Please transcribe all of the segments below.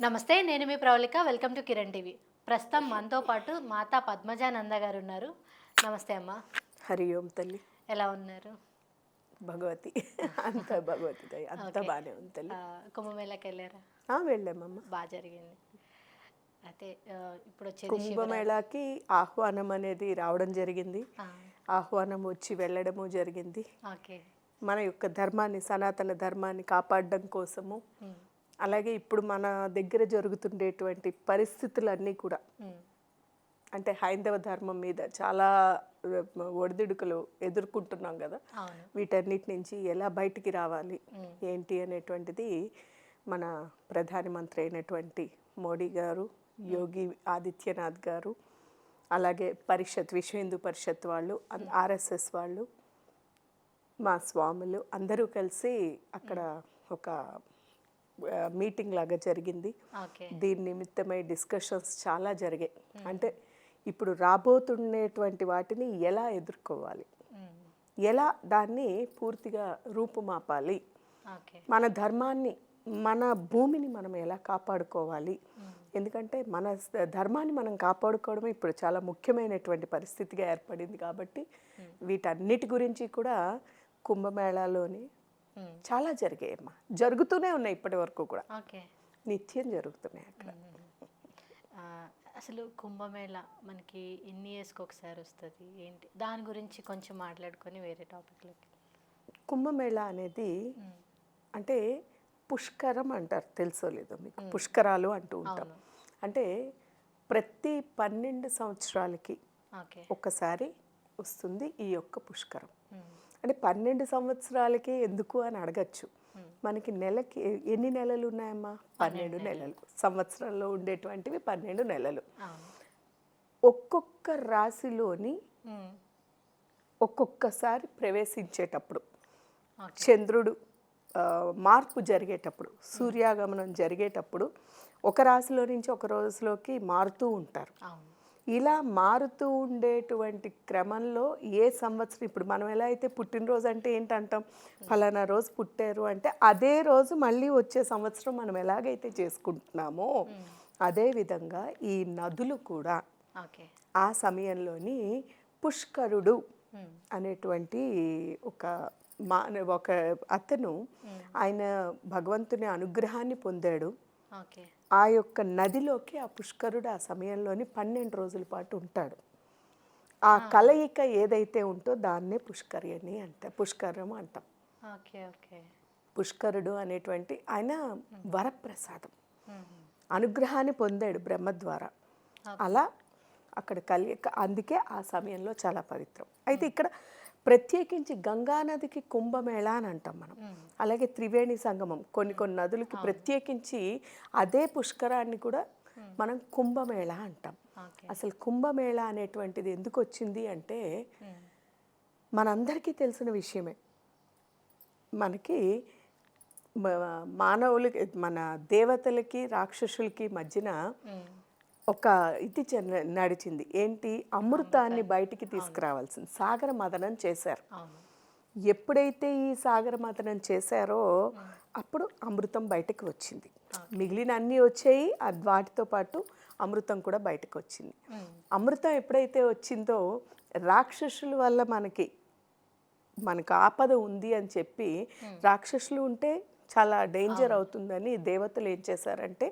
నమస్తే నేను మీ Pravalika welcome to Kiran TV. ప్రస్తుతం మనతో పాటు మాతా పద్మజానంద గారు ఉన్నారు. నమస్తే అమ్మ. హరి ఓం తల్లి. ఎలా ఉన్నారు? భగవతి. అంత భగవతి దయ. అంత. బాగానే ఉంది తల్లి. కుంభమేళకి వెళ్ళారా? వెళ్ళామమ్మ. బాగా జరిగింది. అయితే ఇప్పుడు శివరాత్రి. కుంభమేళాకి ఆహ్వానం అనేది రావడం జరిగింది. ఆహ్వానం వచ్చి వెళ్ళడము జరిగింది. మన యొక్క ధర్మాన్ని సనాతన ధర్మాన్ని కాపాడడం కోసము అలాగే ఇప్పుడు మన దగ్గర జరుగుతుండేటువంటి పరిస్థితులన్నీ కూడా. అంటే హైందవ ధర్మం మీద చాలా ఒడిదుడుకులు ఎదుర్కొంటున్నాం కదా. వీటన్నిటి నుంచి ఎలా బయటికి రావాలి ఏంటి అనేటువంటిది మన ప్రధానమంత్రి అయినటువంటి మోడీ గారు యోగి ఆదిత్యనాథ్ గారు అలాగే పరిషత్ విశ్వ హిందూ పరిషత్ వాళ్ళు ఆర్ఎస్ఎస్ వాళ్ళు మా స్వాములు అందరూ కలిసి అక్కడ ఒక మీటింగ్ లాగా జరిగింది. దీని నిమిత్తమై డిస్కషన్స్ చాలా జరిగాయి. అంటే ఇప్పుడు రాబోతుండేటువంటి వాటిని ఎలా ఎదుర్కోవాలి? ఎలా దాన్ని పూర్తిగా రూపుమాపాలి? మన ధర్మాన్ని మన భూమిని మనం ఎలా కాపాడుకోవాలి? ఎందుకంటే మన ధర్మాన్ని మనం కాపాడుకోవడం ఇప్పుడు చాలా ముఖ్యమైనటువంటి పరిస్థితిగా ఏర్పడింది కాబట్టి వీటన్నిటి గురించి కూడా కుంభమేళాలోని చాలా జరిగాయమ్మా. జరుగుతూనే ఉన్నాయి ఇప్పటి వరకు కూడా. ఓకే. నిత్యం జరుగుతున్నాయి అక్కడ. అసలు కుంభమేళ మనకి ఎన్ని ఇయర్స్కి ఒకసారి వస్తుంది? ఏంటి? దాని గురించి కొంచెం మాట్లాడుకొని వేరే టాపిక్లోకి కుంభమేళా అనేది అంటే పుష్కరం అంటారు. తెలుసో లేదో మీకు? పుష్కరాలు అంటూ ఉంటాం. అంటే ప్రతి పన్నెండు సంవత్సరాలకి ఓకే. ఒక్కసారి వస్తుంది ఈ యొక్క పుష్కరం. అంటే పన్నెండు సంవత్సరాలకి ఎందుకు అని అడగచ్చు. మనకి నెలకి ఎన్ని నెలలు ఉన్నాయమ్మా? పన్నెండు నెలలు. సంవత్సరంలో ఉండేటువంటివి పన్నెండు నెలలు. ఒక్కొక్క రాశిలోని ఒక్కొక్కసారి ప్రవేశించేటప్పుడు చంద్రుడు మార్పు జరిగేటప్పుడు సూర్యాగమనం జరిగేటప్పుడు ఒక రాశిలో నుంచి ఒక రోజులోకి మారుతూ ఉంటారు. ఇలా మారుతూ ఉండేటువంటి క్రమంలో ఏ సంవత్సరం ఇప్పుడు మనం ఎలా అయితే పుట్టినరోజు అంటే ఏంటంటాం? ఫలానా రోజు పుట్టారు అంటే అదే రోజు మళ్ళీ వచ్చే సంవత్సరం మనం ఎలాగైతే చేసుకుంటున్నామో అదే విధంగా ఈ నదులు కూడా ఆ సమయంలోని పుష్కరుడు అనేటువంటి ఒక మా ఒక అతను ఆయన భగవంతుని అనుగ్రహాన్ని పొందాడు. ఆ యొక్క నదిలోకి ఆ పుష్కరుడు ఆ సమయంలోని పన్నెండు రోజుల పాటు ఉంటాడు. ఆ కలయిక ఏదైతే ఉంటో దాన్నే పుష్కరి అని అంట పుష్కరం అంటాం. Okay okay. పుష్కరుడు అనేటువంటి ఆయన వరప్రసాదం. అనుగ్రహాన్ని పొందాడు బ్రహ్మ ద్వారా. అలా అక్కడ కలియక అందుకే ఆ సమయంలో చాలా పవిత్రం. అయితే ఇక్కడ ప్రత్యేకించి గంగా నదికి కుంభమేళ అని అంటాం మనం. అలాగే త్రివేణి సంగమం కొన్ని కొన్ని నదులకి ప్రత్యేకించి అదే పుష్కరాన్ని కూడా మనం కుంభమేళ అంటాం. అసలు కుంభమేళ అనేటువంటిది ఎందుకు వచ్చింది అంటే మనందరికీ తెలిసిన విషయమే. మనకి మానవులకి మన దేవతలకి రాక్షసులకి మధ్యన ఒక ఇది నడిచింది. ఏంటి? అమృతాన్ని బయటికి తీసుకురావాల్సింది. సాగర మదనం చేశారు. ఎప్పుడైతే ఈ సాగర మదనం చేశారో అప్పుడు అమృతం బయటకు వచ్చింది. మిగిలిన అన్నీ వచ్చాయి వాటితో పాటు అమృతం కూడా బయటకు వచ్చింది. అమృతం ఎప్పుడైతే వచ్చిందో రాక్షసుల వల్ల మనకి మనకు ఆపద ఉంది అని చెప్పి రాక్షసులు ఉంటే చాలా డేంజర్ అవుతుందని దేవతలు ఏం చేశారంటే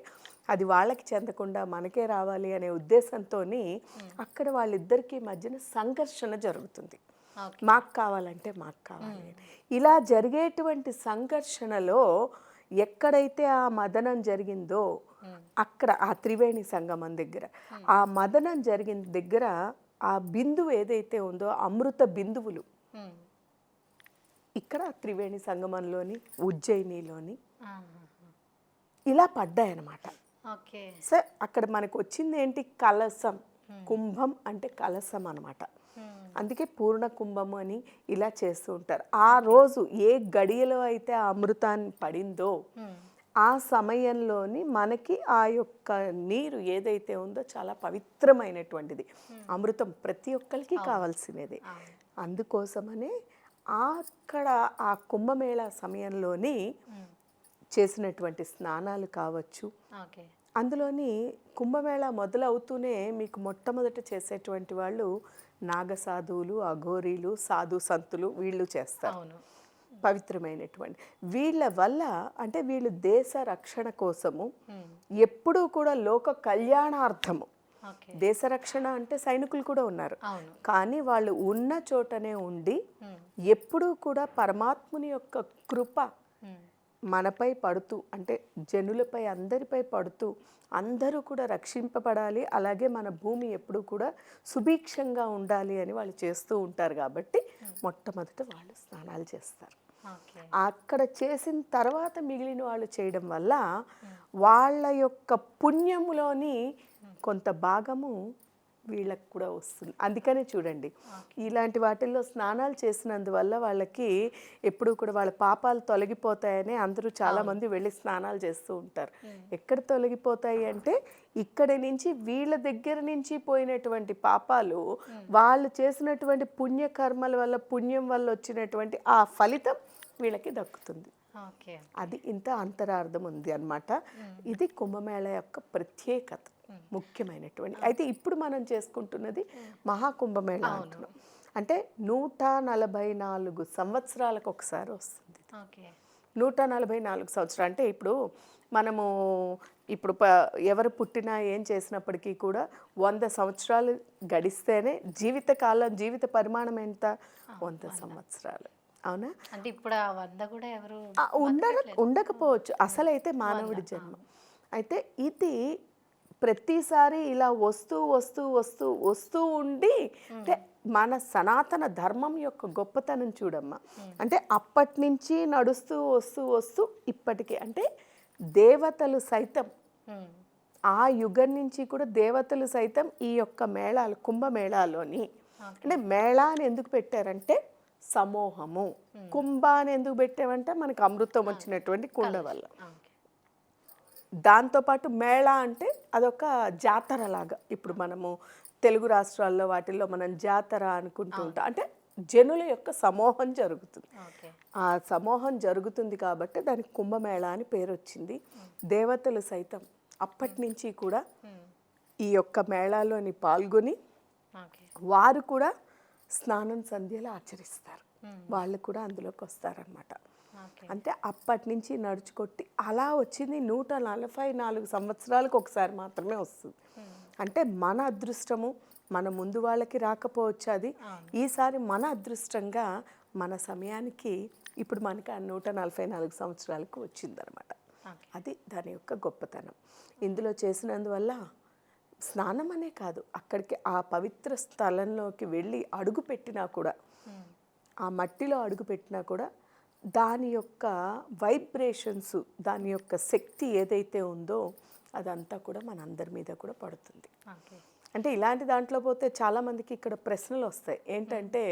అది వాళ్ళకి చెందకుండా మనకే రావాలి అనే ఉద్దేశంతో అక్కడ వాళ్ళిద్దరికీ మధ్యన సంఘర్షణ జరుగుతుంది. మాకు కావాలంటే మాకు కావాలి. ఇలా జరిగేటువంటి సంఘర్షణలో ఎక్కడైతే ఆ మదనం జరిగిందో అక్కడ ఆ త్రివేణి సంగమం దగ్గర ఆ మదనం జరిగిన దగ్గర ఆ బిందువు ఏదైతే ఉందో అమృత బిందువులు ఇక్కడ త్రివేణి సంగమంలోని ఉజ్జయినిలోని. ఇలా పడ్డాయన్నమాట. సో అక్కడ మనకు వచ్చింది ఏంటి కలసం. కుంభం అంటే కలసం అన్నమాట. ఉమ్, అందుకే పూర్ణ కుంభము అని ఇలా చేస్తూ ఉంటారు. ఆ రోజు ఏ గడియలో అయితే ఆ అమృతాన్ని పడిందో ఉమ్, ఆ సమయంలోని మనకి ఆ యొక్క నీరు ఏదైతే ఉందో చాలా పవిత్రమైనటువంటిది. అమృతం ప్రతి ఒక్కరికి కావాల్సినదే. అందుకోసమనే అక్కడ ఆ కుంభమేళా సమయంలోని చేసినటువంటి స్నానాలు కావచ్చు. అందులోని కుంభమేళ మొదలవుతూనే మీకు మొట్టమొదట చేసేటువంటి వాళ్ళు నాగసాధువులు అఘోరీలు సాధు సంతులు వీళ్ళు చేస్తారు. పవిత్రమైనటువంటి వీళ్ళ వల్ల అంటే వీళ్ళు దేశ రక్షణ కోసము ఎప్పుడూ కూడా లోక కళ్యాణార్థము. దేశ రక్షణ అంటే సైనికులు కూడా ఉన్నారు. కానీ వాళ్ళు ఉన్న చోటనే ఉండి ఎప్పుడూ కూడా పరమాత్ముని యొక్క కృప మనపై పడుతూ అంటే జనులపై అందరిపై పడుతూ అందరూ కూడా రక్షింపబడాలి. అలాగే మన భూమి ఎప్పుడూ కూడా సుభిక్షంగా ఉండాలి అని వాళ్ళు చేస్తూ ఉంటారు కాబట్టి మొట్టమొదట వాళ్ళు స్నానాలు చేస్తారు. అక్కడ చేసిన తర్వాత మిగిలిన వాళ్ళు చేయడం వల్ల వాళ్ళ యొక్క పుణ్యములోని కొంత భాగము వీళ్ళకి కూడా వస్తుంది. అందుకనే చూడండి. ఇలాంటి వాటిల్లో స్నానాలు చేసినందువల్ల వాళ్ళకి ఎప్పుడు కూడా వాళ్ళ పాపాలు తొలగిపోతాయని అందరూ చాలా మంది వెళ్ళి స్నానాలు చేస్తూ ఉంటారు. ఎక్కడ తొలగిపోతాయి అంటే ఇక్కడి నుంచి వీళ్ళ దగ్గర నుంచి పోయినటువంటి పాపాలు వాళ్ళు చేసినటువంటి పుణ్యకర్మల వల్ల పుణ్యం వల్ల వచ్చినటువంటి ఆ ఫలితం వీళ్ళకి దక్కుతుంది. అది ఇంత అంతరార్థం ఉంది అన్నమాట. ఇది కుంభమేళ యొక్క ప్రత్యేకత. ముఖ్యమైనటువంటి. అయితే ఇప్పుడు మనం చేసుకుంటున్నది మహాకుంభమేళ అంటున్నాం. అంటే నూట నలభై నాలుగు సంవత్సరాలకు ఒకసారి వస్తుంది. ఓకే. నూట నలభై నాలుగు సంవత్సరాలు. అంటే ఇప్పుడు మనము ఇప్పుడు ప ఎవరు పుట్టినా ఏం చేసినప్పటికీ కూడా వంద సంవత్సరాలు గడిస్తేనే జీవితకాలం జీవిత పరిమాణం ఎంత? వంద సంవత్సరాలు. అవునా? అంటే ఇప్పుడు వంద కూడా ఎవరు ఆ, ఉండక ఉండకపోవచ్చు. అసలైతే మానవుడి జన్మ. అయితే ఇది ప్రతిసారి ఇలా వస్తూ వస్తూ వస్తూ వస్తూ ఉండి అంటే మన సనాతన ధర్మం యొక్క గొప్పతనం చూడమ్మా. అంటే అప్పటి నుంచి నడుస్తూ వస్తూ వస్తూ ఇప్పటికి అంటే దేవతలు సైతం ఆ యుగం నుంచి కూడా దేవతలు సైతం ఈ యొక్క మేళాలు కుంభమేళాలోని అంటే మేళా అని ఎందుకు పెట్టారంటే సమూహము. కుంభ అని ఎందుకు పెట్టామంటే మనకు అమృతం వచ్చినటువంటి కుండ వల్ల. దాంతోపాటు మేళా అంటే అదొక జాతర లాగా ఇప్పుడు మనము తెలుగు రాష్ట్రాల్లో వాటిల్లో మనం జాతర అనుకుంటూ ఉంటాం. అంటే జనుల యొక్క సమూహం జరుగుతుంది. ఆ సమూహం జరుగుతుంది కాబట్టి దానికి కుంభమేళ అని పేరు వచ్చింది దేవతలు సైతం అప్పటి నుంచి కూడా ఈ యొక్క మేళాలోని పాల్గొని వారు కూడా స్నానం సంధ్యలు ఆచరిస్తారు. వాళ్ళు కూడా అందులోకి వస్తారనమాట అంటే అప్పటి నుంచి నడుచుకొట్టి అలా వచ్చింది నూట నలభై నాలుగు సంవత్సరాలకు ఒకసారి మాత్రమే వస్తుంది. అంటే మన అదృష్టము మన ముందు వాళ్ళకి రాకపోవచ్చు అది. ఈసారి మన అదృష్టంగా మన సమయానికి ఇప్పుడు మనకి ఆ నూట నలభై నాలుగు సంవత్సరాలకు వచ్చిందనమాట అది దాని యొక్క గొప్పతనం. ఇందులో చేసినందువల్ల స్నానం అనే కాదు అక్కడికి ఆ పవిత్ర స్థలంలోకి వెళ్ళి అడుగు పెట్టినా కూడా ఆ మట్టిలో అడుగు పెట్టినా కూడా దాని యొక్క వైబ్రేషన్స్ దాని యొక్క శక్తి ఏదైతే ఉందో అదంతా కూడా మనందరి మీద కూడా పడుతుంది. అంటే ఇలాంటి దాంట్లో పోతే చాలామందికి ఇక్కడ ప్రశ్నలు వస్తాయి. ఏంటంటే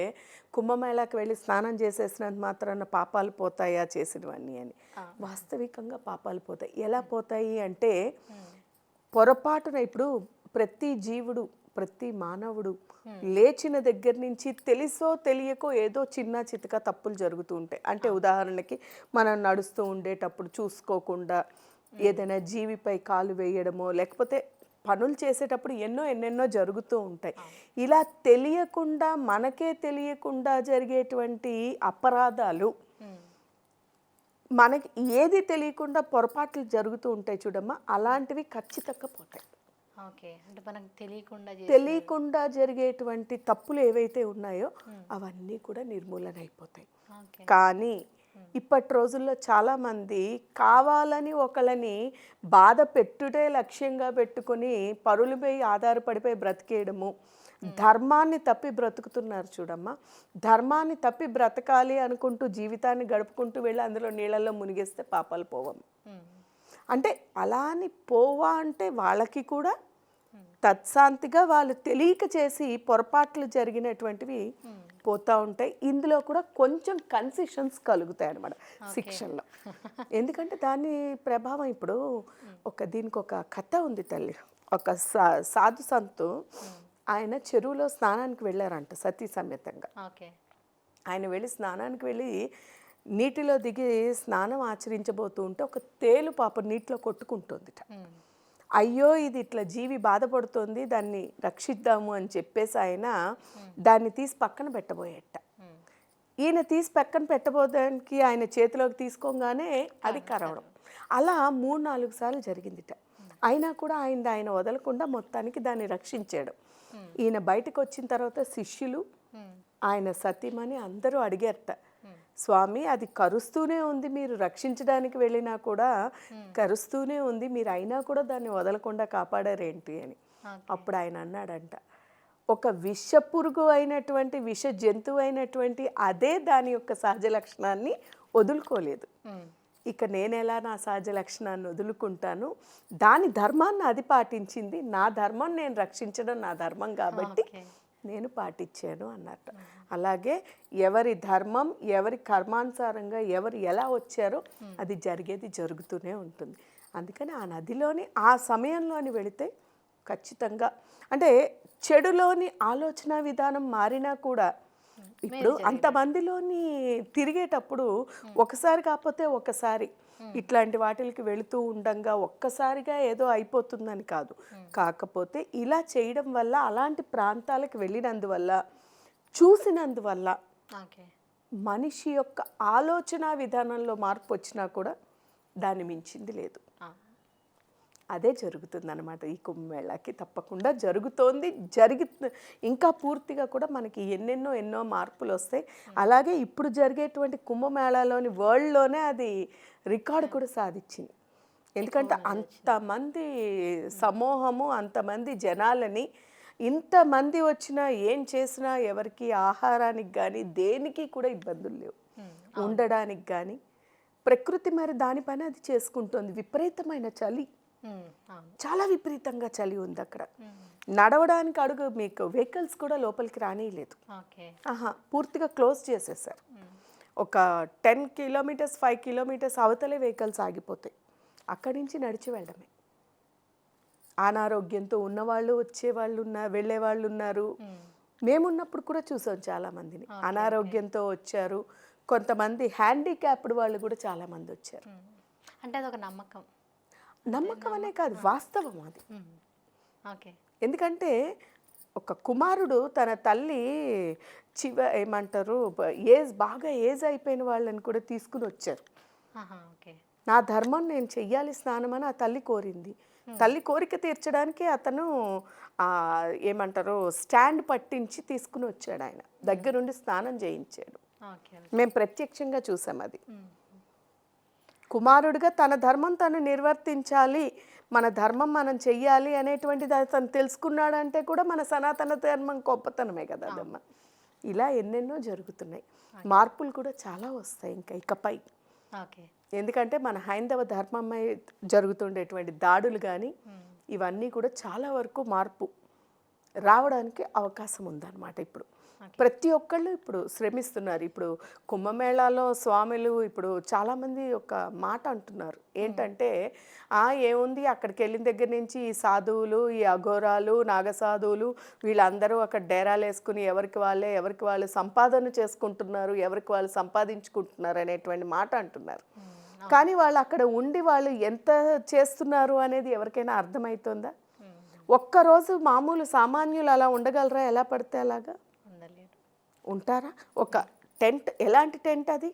కుంభమేళాకి వెళ్ళి స్నానం చేసేసినంత మాత్రాన పాపాలు పోతాయా చేసినవన్నీ అని. వాస్తవికంగా పాపాలు పోతాయి. ఎలా పోతాయి అంటే పొరపాటున ఇప్పుడు ప్రతి జీవుడు ప్రతి మానవుడు లేచిన దగ్గర నుంచి తెలుసో తెలియకో ఏదో చిన్న చితక తప్పులు జరుగుతూ ఉంటాయి. అంటే ఉదాహరణకి మనం నడుస్తూ ఉండేటప్పుడు చూసుకోకుండా ఏదైనా జీవిపై కాలు వేయడమో లేకపోతే పనులు చేసేటప్పుడు ఎన్నో ఎన్నెన్నో జరుగుతూ ఉంటాయి. ఇలా తెలియకుండా మనకే తెలియకుండా జరిగేటువంటి అపరాధాలు మనకి ఏది తెలియకుండా పొరపాట్లు జరుగుతూ ఉంటాయి చూడమ్మా. అలాంటివి ఖచ్చితంగా పోతాయి. తెలియకుండా తెలియకుండా జరిగేటువంటి తప్పులు ఏవైతే ఉన్నాయో అవన్నీ కూడా నిర్మూలన అయిపోతాయి కానీ ఇప్పటి రోజుల్లో చాలామంది కావాలని ఒకళ్ళని బాధ పెట్టుటే లక్ష్యంగా పెట్టుకొని పరులపై ఆధారపడిపోయి బ్రతికేయడము. ధర్మాన్ని తప్పి బ్రతుకుతున్నారు చూడమ్మా. ధర్మాన్ని తప్పి బ్రతకాలి అనుకుంటూ జీవితాన్ని గడుపుకుంటూ వెళ్ళి అందులో నీళ్ళల్లో మునిగేస్తే పాపాలు పోవము ఉమ్, అంటే అలా అని పోవా అంటే వాళ్ళకి కూడా తత్శాంతిగా వాళ్ళు తెలియక చేసి పొరపాట్లు జరిగినటువంటివి పోతా ఉంటాయి. ఇందులో కూడా కొంచెం కన్సెషన్స్ కలుగుతాయి అన్నమాట శిక్షణలో. ఎందుకంటే దాని ప్రభావం ఇప్పుడు ఒక దీనికి ఒక కథ ఉంది తల్లి. ఒక సా- సాధు సంతు ఆయన చెరువులో స్నానానికి వెళ్ళారంట సతీ సమేతంగా. ఆయన వెళ్ళి స్నానానికి వెళ్ళి నీటిలో దిగి స్నానం ఆచరించబోతూ ఉంటే ఒక తేలు పాప నీటిలో కొట్టుకుంటుందిట. అయ్యో ఇది ఇట్లా జీవి బాధపడుతోంది దాన్ని రక్షిద్దాము అని చెప్పేసి ఆయన దాన్ని తీసి పక్కన పెట్టబోయేట. ఈయన తీసి పక్కన పెట్టబోదానికి ఆయన చేతిలోకి తీసుకోగానే అది కరవడం. అలా మూడు నాలుగు సార్లు జరిగిందిట. అయినా కూడా ఆయన ఆయన వదలకుండా మొత్తానికి దాన్ని రక్షించాడు. ఈయన బయటకు వచ్చిన తర్వాత శిష్యులు ఆయన సతీమణి అందరూ అడిగారట స్వామి అది కరుస్తూనే ఉంది మీరు రక్షించడానికి వెళ్ళినా కూడా కరుస్తూనే ఉంది. మీరు అయినా కూడా దాన్ని వదలకుండా కాపాడారేంటి అని. అప్పుడు ఆయన అన్నాడంట. ఒక విషపురుగు అయినటువంటి విష జంతువు అయినటువంటి అదే దాని యొక్క సహజ లక్షణాన్ని వదులుకోలేదు. ఇక నేను ఎలా నా సహజ లక్షణాన్ని వదులుకుంటాను? దాని ధర్మాన్ని అది పాటించింది. నా ధర్మం నేను రక్షించడం నా ధర్మం కాబట్టి. నేను పాటించాను అన్నట్టు. అలాగే ఎవరి ధర్మం ఎవరి కర్మానుసారంగా ఎవరు ఎలా వచ్చారో అది జరిగేది జరుగుతూనే ఉంటుంది. అందుకని ఆ నదిలోని ఆ సమయంలోని వెళితే ఖచ్చితంగా అంటే చెడులోని ఆలోచన విధానం మారినా కూడా ఇప్పుడు అంతమందిలోని తిరిగేటప్పుడు ఒకసారి కాకపోతే ఒకసారి ఇట్లాంటి వాటికి వెళుతూ ఉండంగా ఒక్కసారిగా ఏదో అయిపోతుందని కాదు. కాకపోతే ఇలా చేయడం వల్ల అలాంటి ప్రాంతాలకు వెళ్ళినందువల్ల చూసినందువల్ల మనిషి యొక్క ఆలోచన విధానంలో మార్పు వచ్చినా కూడా దాన్ని మించింది లేదు. అదే జరుగుతుందన్నమాట ఈ కుంభమేళాకి. తప్పకుండా జరుగుతోంది. జరిగి ఇంకా పూర్తిగా కూడా మనకి ఎన్నెన్నో ఎన్నో మార్పులు వస్తాయి. అలాగే ఇప్పుడు జరిగేటువంటి కుంభమేళాలోని వరల్డ్లోనే అది రికార్డు కూడా సాధించింది. ఎందుకంటే అంతమంది సమూహము అంతమంది జనాలని ఇంతమంది వచ్చినా ఏం చేసినా ఎవరికి ఆహారానికి కానీ దేనికి కూడా ఇబ్బందులు లేవు. ఉండడానికి కానీ ప్రకృతి మరి దానిపైన అది చేసుకుంటుంది. విపరీతమైన చలి. చాలా విపరీతంగా చలి ఉంది అక్కడ. నడవడానికి అడుగు మీకు వెహికల్స్ కూడా లోపలికి రానియలేదు. పూర్తిగా క్లోజ్ చేసేసారు. ఒక టెన్ కిలోమీటర్స్ ఫైవ్ కిలోమీటర్స్ అవతలే వెహికల్స్ ఆగిపోతాయి. అక్కడి నుంచి నడిచి వెళ్ళడమే. అనారోగ్యంతో ఉన్నవాళ్ళు వచ్చేవాళ్ళు ఉన్నారు వెళ్ళేవాళ్ళు ఉన్నారు మేమున్నప్పుడు కూడా చూసాం చాలా మందిని అనారోగ్యంతో వచ్చారు. కొంతమంది హ్యాండిక్యాప్డ్ వాళ్ళు కూడా చాలా మంది వచ్చారు. అంటే అదొక నమ్మకం. నమ్మకం అనే కాదు వాస్తవం అది. ఎందుకంటే ఒక కుమారుడు తన తల్లి చివ ఏమంటారు ఏజ్ బాగా ఏజ్ అయిపోయిన వాళ్ళని కూడా తీసుకుని వచ్చారు. నా ధర్మం నేను చెయ్యాలి స్నానం అని ఆ తల్లి కోరింది. తల్లి కోరిక తీర్చడానికి అతను ఏమంటారు స్టాండ్ పట్టించి తీసుకుని వచ్చాడు ఆయన. దగ్గరుండి స్నానం చేయించాడు. మేము ప్రత్యక్షంగా చూసాం అది. కుమారుడిగా తన ధర్మం తను నిర్వర్తించాలి. మన ధర్మం మనం చెయ్యాలి అనేటువంటిది అతను తెలుసుకున్నాడంటే కూడా మన సనాతన ధర్మం గొప్పతనమే కదా అదమ్మ. ఇలా ఎన్నెన్నో జరుగుతున్నాయి. మార్పులు కూడా చాలా వస్తాయి ఇంకా ఇకపై. ఓకే. ఎందుకంటే మన హైందవ ధర్మమై జరుగుతుండేటువంటి దాడులు కానీ ఇవన్నీ కూడా చాలా వరకు మార్పు రావడానికి అవకాశం ఉందన్నమాట ఇప్పుడు. ప్రతి ఒక్కళ్ళు ఇప్పుడు శ్రమిస్తున్నారు. ఇప్పుడు కుంభమేళాలో స్వాములు ఇప్పుడు చాలామంది ఒక మాట అంటున్నారు. ఏంటంటే ఆ ఏముంది? అక్కడికి వెళ్ళిన దగ్గర నుంచి ఈ సాధువులు ఈ అఘోరాలు నాగసాధువులు వీళ్ళందరూ అక్కడ డేరాలు వేసుకుని ఎవరికి వాళ్ళే ఎవరికి వాళ్ళు సంపాదన చేసుకుంటున్నారు ఎవరికి వాళ్ళు సంపాదించుకుంటున్నారు అనేటువంటి మాట అంటున్నారు. కానీ వాళ్ళు అక్కడ ఉండి వాళ్ళు ఎంత చేస్తున్నారు అనేది ఎవరికైనా అర్థమవుతుందా ఒక్కరోజు మామూలు సామాన్యులు అలా ఉండగలరా? ఎలా పడితే అలాగా? ఉంటారా? ఒక టెంట్ ఎలాంటి టెంట్ అది?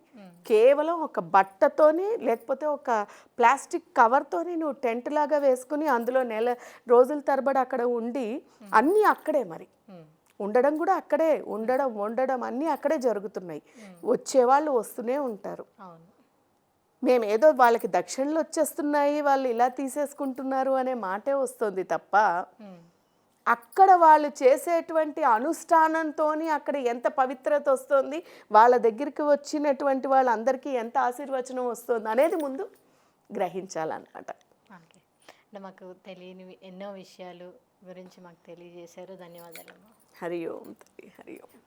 కేవలం ఒక బట్టతోని లేకపోతే ఒక ప్లాస్టిక్ కవర్తోని నువ్వు టెంట్ లాగా వేసుకుని అందులో నెల రోజుల తరబడి అక్కడ ఉండి అన్నీ అక్కడే మరి. ఉండడం కూడా అక్కడే ఉండడం వండడం అన్నీ అక్కడే జరుగుతున్నాయి. వచ్చేవాళ్ళు వస్తూనే ఉంటారు. మేము ఏదో వాళ్ళకి దక్షిణలు వచ్చేస్తున్నాయి వాళ్ళు ఇలా తీసేసుకుంటున్నారు అనే మాటే వస్తుంది తప్ప అక్కడ వాళ్ళు చేసేటువంటి అనుష్ఠానంతో అక్కడ ఎంత పవిత్రత వస్తుంది వాళ్ళ దగ్గరికి వచ్చినటువంటి వాళ్ళందరికీ ఎంత ఆశీర్వచనం వస్తుంది అనేది ముందు గ్రహించాలన్నమాట. అంటే మాకు తెలియని ఎన్నో విషయాలు గురించి మాకు తెలియజేశారు. ధన్యవాదాలు హరి ఓం హరి ఓం.